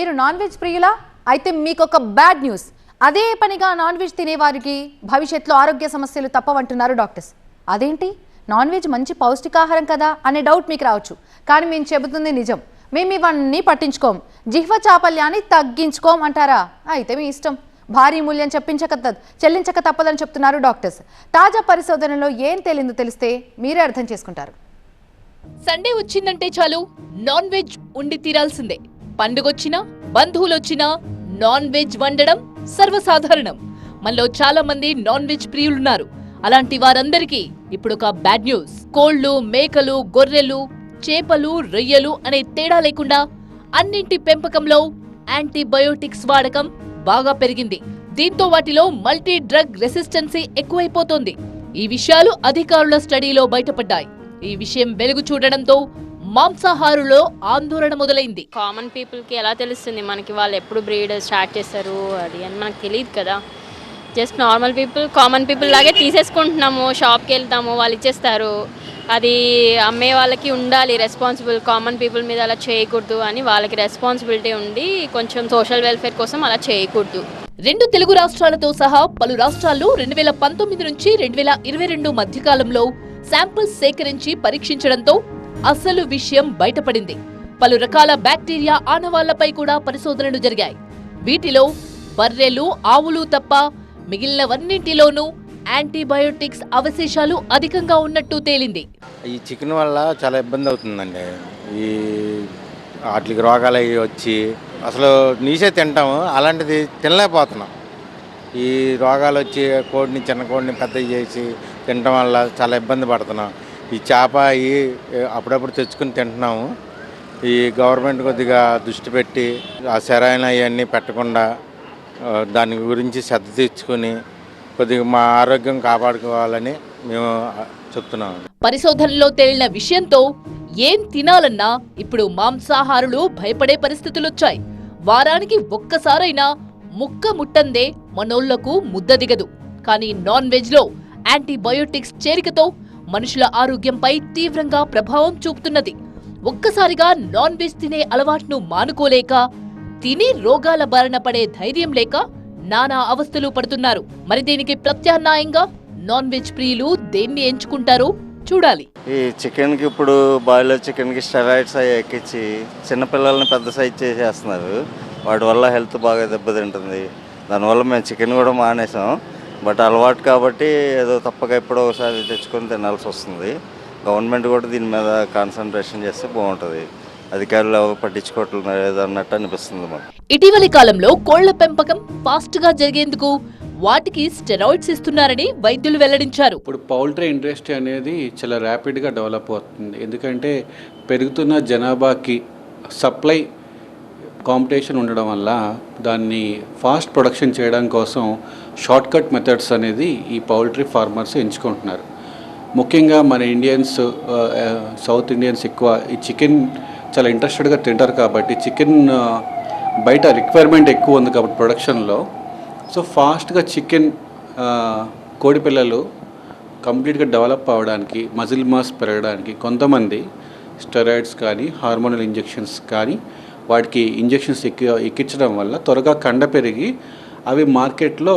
మీరు non veg ప్రియులా? అయితే మీకు ఒక బ్యాడ్ న్యూస్. అదే పనిగా నాన్ వెజ్ తినేవారికి భవిష్యత్తులో ఆరోగ్య సమస్యలు తప్పవంటున్నారు డాక్టర్స్. అదేంటి? నాన్ వెజ్ మంచి పౌష్టికాహారం కదా అనే డౌట్ మీకు రావచ్చు. కానీ మేము చెబుతుంది నిజం. మేము ఇవన్నీ పట్టించుకోం. జిహ్వ చాపల్యాన్ని తగ్గించుకోం అంటారా? అయితే మీ ఇష్టం. భారీ మూల్యం చెప్పించక త- చెల్లించక తప్పదని చెప్తున్నారు డాక్టర్స్. తాజా పరిశోధనలో ఏం తేలిందో తెలిస్తే మీరే అర్థం చేసుకుంటారు. సండే వచ్చిందంటే చాలు. నాన్ వెజ్ ఉండి తీరాల్సిందే. పండుగొచ్చినా బంధువులొచ్చినా నాన్ వెజ్ వండడం సర్వసాధారణం. మనలో చాలా మంది నాన్ వెజ్ ప్రియులున్నారు. అలాంటి వారందరికీ ఇప్పుడు ఒక బ్యాడ్ న్యూస్. కోళ్ళు మేకలు గొర్రెలు చేపలు రొయ్యలు అనే తేడా లేకుండా అన్నింటి పెంపకంలో యాంటీబయోటిక్స్ వాడకం బాగా పెరిగింది. దీంతో వాటిలో మల్టీ డ్రగ్ రెసిస్టెన్సీ ఎక్కువైపోతోంది. ఈ విషయాలు అధికారుల స్టడీలో బయటపడ్డాయి. ఈ విషయం వెలుగు చూడడంతో మాంసాహారులో ఆందోళన మొదలైంది. కామన్ పీపుల్కి ఎలా తెలుస్తుంది? మనకి వాళ్ళు ఎప్పుడు బ్రీడ్ స్టార్ట్ చేస్తారు? అది అని మనకు తెలియదు కదా. Just normal people common people లాగే తీసేసుకుంటున్నాము. షాప్కి వెళ్తాము వాళ్ళు ఇచ్చేస్తారు. అది అమ్మే వాళ్ళకి ఉండాలి రెస్పాన్సిబుల్ కామన్ పీపుల్ మీద అలా చేయకూడదు అని వాళ్ళకి రెస్పాన్సిబిలిటీ ఉండి కొంచెం సోషల్ వెల్ఫేర్ కోసం అలా చేయకూడదు. రెండు తెలుగు రాష్ట్రాలతో సహా పలు రాష్ట్రాల్లో రెండు వేల పంతొమ్మిది నుంచి రెండు వేల ఇరవై రెండు మధ్యకాలంలో శాంపిల్స్ సేకరించి పరీక్షించడంతో అసలు విషయం బయటపడింది. పలు రకాల బ్యాక్టీరియా ఆనవాళ్ళపై కూడా పరిశోధనలు జరిగాయి. వీటిలో బర్రెలు ఆవులు తప్ప మిగిలినవన్నింటిలోనూ యాంటీబయోటిక్స్ అవశేషాలు అధికంగా ఉన్నట్టు తేలింది. ఈ చికెన్ వల్ల చాలా ఇబ్బంది అవుతుందండి. ఈ వాటికి రోగాలు అవి వచ్చి అసలు నీసే తింటాము అలాంటిది తినలేకపోతున్నాం. ఈ రోగాలు వచ్చి కోడిని చిన్న కోడిని పెద్ద చేసి తినడం వల్ల చాలా ఇబ్బంది పడుతున్నాం. ఈ చేప అవి అప్పుడప్పుడు తెచ్చుకుని తింటున్నాము. ఈ గవర్నమెంట్ కొద్దిగా దృష్టి పెట్టి ఆ సెరాయిన్ అవన్నీ పెట్టకుండా దాని గురించి శ్రద్ధ తెచ్చుకొని కొద్దిగా మా ఆరోగ్యం కాపాడుకోవాలని మేము చెప్తున్నాం చెప్తున్నాము. పరిశోధనలో తేలిన విషయంతో ఏం తినాలన్నా ఇప్పుడు మాంసాహారులు భయపడే పరిస్థితులొచ్చాయి. వారానికి ఒక్కసారైనా ముక్క ముట్టందే మనోళ్ళకు ముద్ద దిగదు కానీ నాన్ వెజ్లో యాంటీబయోటిక్స్ చేరికతో మనుషుల ఆరోగ్యంపై తీవ్రంగా ప్రభావం చూపుతున్నది. ఒక్కసారిగా నాన్ వెజ్ తినే అలవాటును మానుకోలేక తిని రోగాల బారిన పడే ధైర్యం లేక నానా అవస్థలు పడుతున్నారు. మరి దీనికి ప్రత్యామ్నాయంగా నాన్ వెజ్ ప్రియులు దేన్ని ఎంచుకుంటారు? చూడాలి. ఈ చికెన్కి ఇప్పుడు బాయిలర్ చికెన్కి స్టెరాయిడ్స్ అవి ఎక్కించి చిన్నపిల్లల్ని పెద్ద సైజ్ చేసేస్తున్నారు. వాటి వల్ల హెల్త్ బాగా దెబ్బతింటుంది. దానివల్ల మేము చికెన్ కూడా మానేసాం. బట్ అలవాటు కాబట్టి ఏదో తప్పక ఎప్పుడో ఒకసారి తెచ్చుకొని తినాల్సి వస్తుంది. గవర్నమెంట్ కూడా దీని మీద కాన్సన్ట్రేషన్ చేస్తే బాగుంటుంది. అధికారులు పట్టించుకోవట్లేదు అన్నట్టు అనిపిస్తుంది మాకు. ఇటీవలి కాలంలో కోళ్ళ పెంపకం ఫాస్ట్గా జరిగేందుకు వాటికి స్టెరాయిడ్స్ ఇస్తున్నారని వైద్యులు వెల్లడించారు. ఇప్పుడు పౌల్ట్రీ ఇండస్ట్రీ అనేది చాలా ర్యాపిడ్గా డెవలప్ అవుతుంది. ఎందుకంటే పెరుగుతున్న జనాభాకి సప్లై కాంపిటీషన్ ఉండడం వల్ల దాన్ని ఫాస్ట్ ప్రొడక్షన్ చేయడం కోసం షార్ట్ కట్ మెథడ్స్ అనేది ఈ పౌల్ట్రీ ఫార్మర్స్ ఎంచుకుంటున్నారు. ముఖ్యంగా మన ఇండియన్స్ సౌత్ ఇండియన్స్ ఎక్కువ ఈ చికెన్ చాలా ఇంట్రెస్టెడ్గా తింటారు కాబట్టి చికెన్ uh, బయట రిక్వైర్మెంట్ ఎక్కువ ఉంది కాబట్టి ప్రొడక్షన్లో సో ఫాస్ట్గా చికెన్ కోడిపిల్లలు కోడి పిల్లలు కంప్లీట్గా డెవలప్ అవ్వడానికి మజిల్ మాస్ పెరగడానికి కొంతమంది స్టెరాయిడ్స్ కానీ హార్మోనల్ ఇంజెక్షన్స్ కానీ వాటికి ఇంజెక్షన్స్ ఎక్కి ఎక్కించడం వల్ల త్వరగా కండ పెరిగి అవి మార్కెట్లో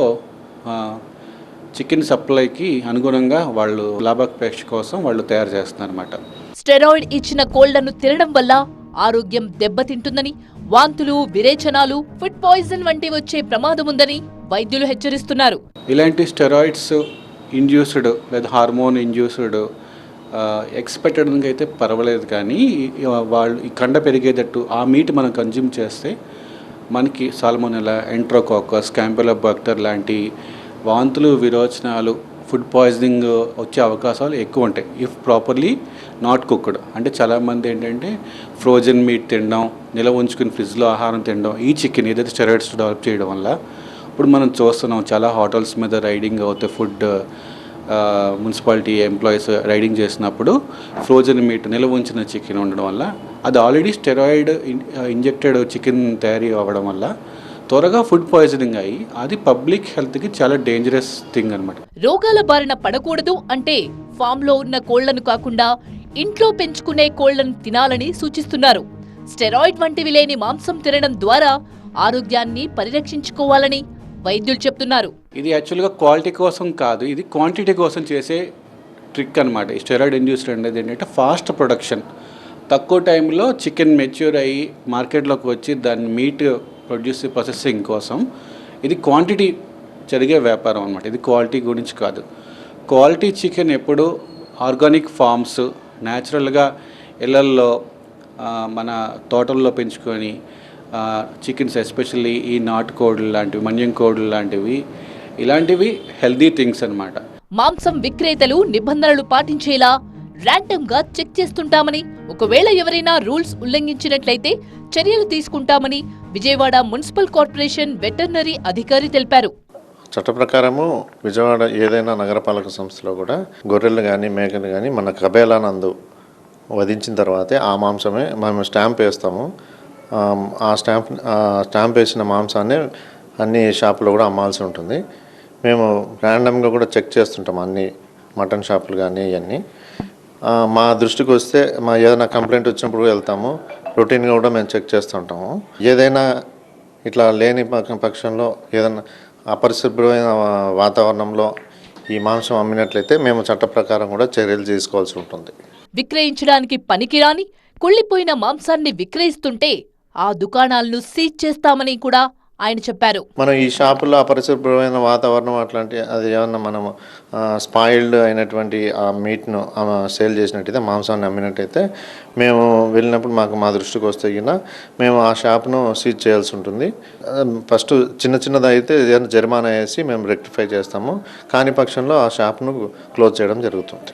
చికెన్ సప్లైకి అనుగుణంగా వాళ్ళు లాభాపేక్ష కోసం వాళ్ళు తయారు చేస్తున్నారు అనమాట స్టెరాయిడ్ ఇచ్చిన కోళ్ళను తినడం వల్ల ఆరోగ్యం దెబ్బతింటుందని వాంతులు విరేచనాలు ఫుడ్ పాయిజన్ వంటి వచ్చే ప్రమాదం ఉందని వైద్యులు హెచ్చరిస్తున్నారు. ఇలాంటి స్టెరాయిడ్స్ ఇండ్యూస్డ్ లేదా హార్మోన్ ఇండ్యూస్డ్ ఎక్స్పెక్టెడ్గా అయితే పర్వాలేదు కానీ వాళ్ళు ఈ కండ పెరిగేటట్టు ఆ మీట్ మనం కన్జ్యూమ్ చేస్తే మనకి సాల్మోనెలా ఎంట్రోకాకస్ క్యాంపెలోబాక్టర్ లాంటి వాంతులు విరోచనాలు ఫుడ్ పాయిజనింగ్ వచ్చే అవకాశాలు ఎక్కువ ఉంటాయి. If properly not cooked. అంటే చాలామంది ఏంటంటే ఫ్రోజన్ మీట్ తినడం నిల్వ ఉంచుకుని ఫ్రిడ్జ్లో ఆహారం తినడం ఈ చికెన్ ఏదైతే స్టెరాయిడ్స్ డెవలప్ చేయడం వల్ల ఇప్పుడు మనం చూస్తున్నాం చాలా హోటల్స్ మీద రైడింగ్ అవుతే ఫుడ్ మున్సిపాలిటీ ఎంప్లాయీస్ రైడింగ్ చేసినప్పుడు ఫ్రోజన్ మీట్ నిలవ ఉంచిన చికెన్ ఉండడం వల్ల అది ఆల్రెడీ స్టెరాయిడ్ ఇంజెక్టెడ్ చికెన్ తయారీ అవ్వడం వల్ల త్వరగా ఫుడ్ పాయిజనింగ్ అయ్యి అది పబ్లిక్ హెల్త్కి చాలా డేంజరస్ థింగ్ అనమాట రోగాల బారిన పడకూడదు అంటే ఫామ్లో ఉన్న కోళ్ళను కాకుండా ఇంట్లో పెంచుకునే కోళ్ళను తినాలని సూచిస్తున్నారు. స్టెరాయిడ్ వంటివి లేని మాంసం తినడం ద్వారా ఆరోగ్యాన్ని పరిరక్షించుకోవాలని వైద్యులు చెప్తున్నారు. ఇది యాక్చువల్గా క్వాలిటీ కోసం కాదు ఇది క్వాంటిటీ కోసం చేసే ట్రిక్ అనమాట స్టెరాయిడ్ ఇండ్యూస్డ్ అనేది ఏంటంటే ఫాస్ట్ ప్రొడక్షన్ తక్కువ టైంలో చికెన్ మెచ్యూర్ అయ్యి మార్కెట్లోకి వచ్చి దాన్ని మీట్ ప్రొడ్యూస్ ప్రాసెసింగ్ కోసం ఇది క్వాంటిటీ జరిగే వ్యాపారం అనమాట ఇది క్వాలిటీ గురించి కాదు. క్వాలిటీ చికెన్ ఎప్పుడు ఆర్గానిక్ ఫార్మ్స్ న్యాచురల్గా ఇళ్ళల్లో మన తోటల్లో పెంచుకొని చికెన్స్ ఎస్పెషల్లీ ఈ నాటుకోడులు లాంటివి మన్యం కోడులు లాంటివి ఇలాంటివి హెల్దీ థింగ్స్ అన్నమాట. మాంసం విక్రేతలు నిబంధనలు పాటించేలా ర్యాండమ్గా చెక్ చేస్తుంటామని ఒకవేళ ఎవరైనా రూల్స్ ఉల్లంఘించినట్లయితే చర్యలు తీసుకుంటామని విజయవాడ మున్సిపల్ కార్పొరేషన్ వెటర్నరీ అధికారి తెలిపారు. చట్ట ప్రకారము విజయవాడ ఏదైనా నగరపాలక సంస్థలో కూడా గొర్రెలు కానీ మేకలు కానీ మన కబేలా నందు వధించిన తర్వాతే ఆ మాంసమే మేము స్టాంప్ వేస్తాము. ఆ స్టాంప్ ఆ స్టాంప్ వేసిన మాంసాన్ని అన్ని షాపులో కూడా అమ్మాల్సి ఉంటుంది. మేము ర్యాండమ్గా కూడా చెక్ చేస్తుంటాం అన్ని మటన్ షాపులు కానీ ఇవన్నీ మా దృష్టికి వస్తే మా ఏదైనా కంప్లైంట్ వచ్చినప్పుడు వెళ్తాము. రొటీన్గా కూడా మేము చెక్ చేస్తుంటాము. ఏదైనా ఇట్లా లేని పక్షంలో ఏదైనా అపరిశుభ్రమైన వాతావరణంలో ఈ మాంసం అమ్మినట్లయితే మేము చట్ట ప్రకారం కూడా చర్యలు తీసుకోవాల్సి ఉంటుంది. విక్రయించడానికి పనికిరాని కుళ్ళిపోయిన మాంసాన్ని విక్రయిస్తుంటే ఆ దుకాణాలను సీజ్ చేస్తామని కూడా ఆయన చెప్పారు. మనం ఈ షాపుల్లో అపరిశుభ్రమైన వాతావరణం అట్లాంటి అది ఏమన్నా మనం స్పాయిల్డ్ అయినటువంటి ఆ మీట్ను సేల్ చేసినట్టయితే మాంసాన్ని అమ్మినట్టయితే మేము వెళ్ళినప్పుడు మాకు మా దృష్టికి వస్తే మేము ఆ షాప్ను సీజ్ చేయాల్సి ఉంటుంది. ఫస్ట్ చిన్న చిన్నది అయితే ఏదైనా జరిమానా వేసి మేము రెక్టిఫై చేస్తాము. కాని పక్షంలో ఆ షాప్ను క్లోజ్ చేయడం జరుగుతుంది.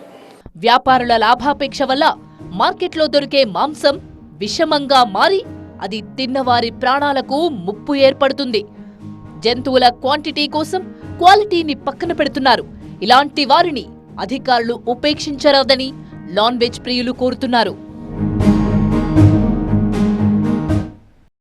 వ్యాపారుల లాభాపేక్ష వల్ల మార్కెట్లో దొరికే మాంసం విషమంగా మారి అది తిన్నవారి ప్రాణాలకు ముప్పు ఏర్పడుతుంది. జంతువుల క్వాంటిటీ కోసం క్వాలిటీని పక్కన పెడుతున్నారు. ఇలాంటి వారిని అధికారులు ఉపేక్షించరాదని నాన్ వెజ్ ప్రియులు కోరుతున్నారు.